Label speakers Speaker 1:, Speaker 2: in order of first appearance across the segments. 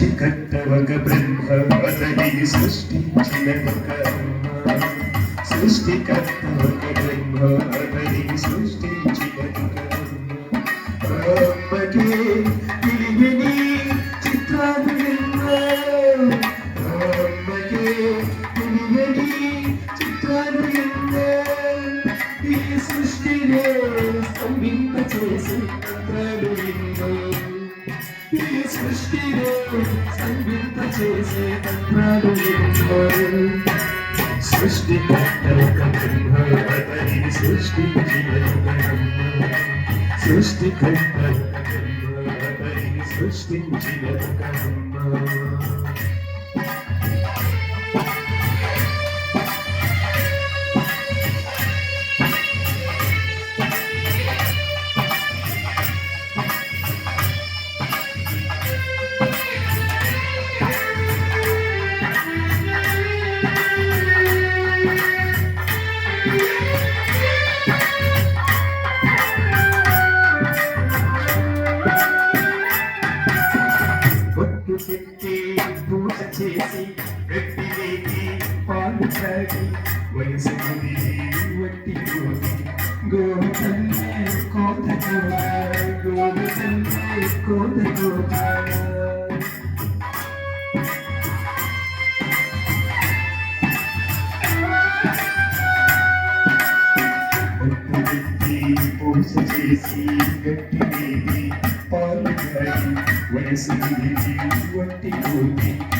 Speaker 1: ఒక బ్రహ్మ అతడిని సృష్టించిన ఒక అమ్మ. ఒక బ్రహ్మ అతడిని సృష్టించిన ఒక అమ్మ. ఆ అమ్మకే చిత్రాలు చిత్రాలు ఈ సృష్టిలో ఈ సృష్టిలో సంగీత చేసే మంత్రాలు సృష్టి సృష్టికర్త ఒక బ్రహ్మ అతనిని చేసి గట్టి వేసి పాలు తాగి వయసు ముదిరి వట్టి గోగి గోవు తల్లి కోత కోత గోవు తల్లి కోత కోత బొట్టు పెట్టి పూజ చేసి గట్టి వేసి పాలు తాగి వయసు ముదిరి వట్టి గోగి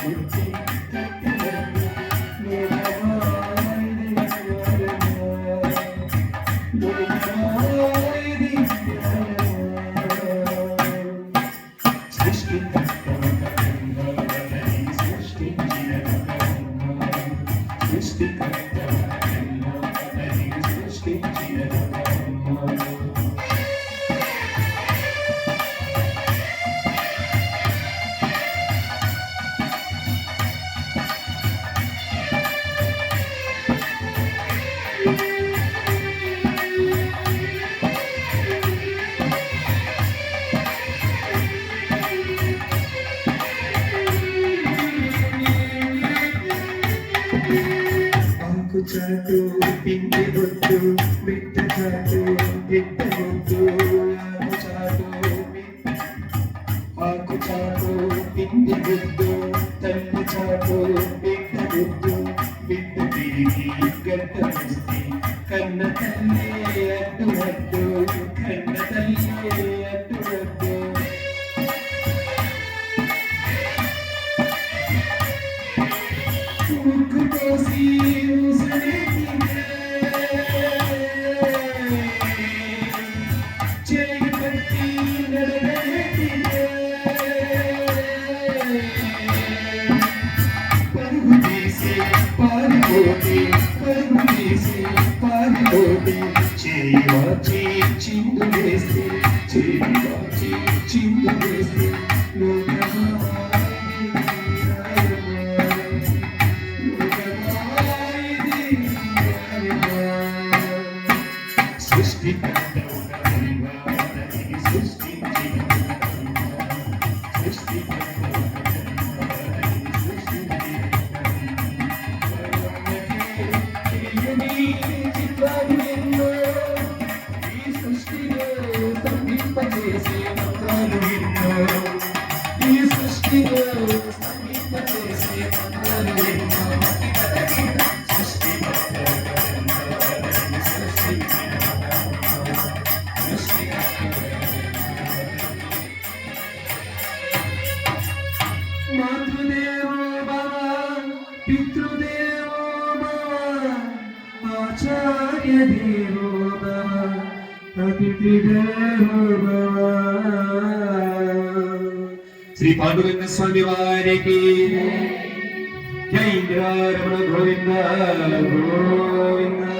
Speaker 1: Thank you. చాటు పిండి బొట్టు బిడ్డ చాటు బిడ్డ బొట్టు ఆకు చాటు ఆకు చాటు పిండి బొట్టు తల్లి చాటు బిడ్డ బొట్టు బిడ్డ తిరిగి గడ్డ కన్న తల్లి అడ్డు అడ్డు. pode మాతృదేవో భవ పితృదేవో భవ ఆచార్య దేవో భవ భవ శ్రీ పాండురంగ స్వామి వారికి జై రమణ గోవింద గోవింద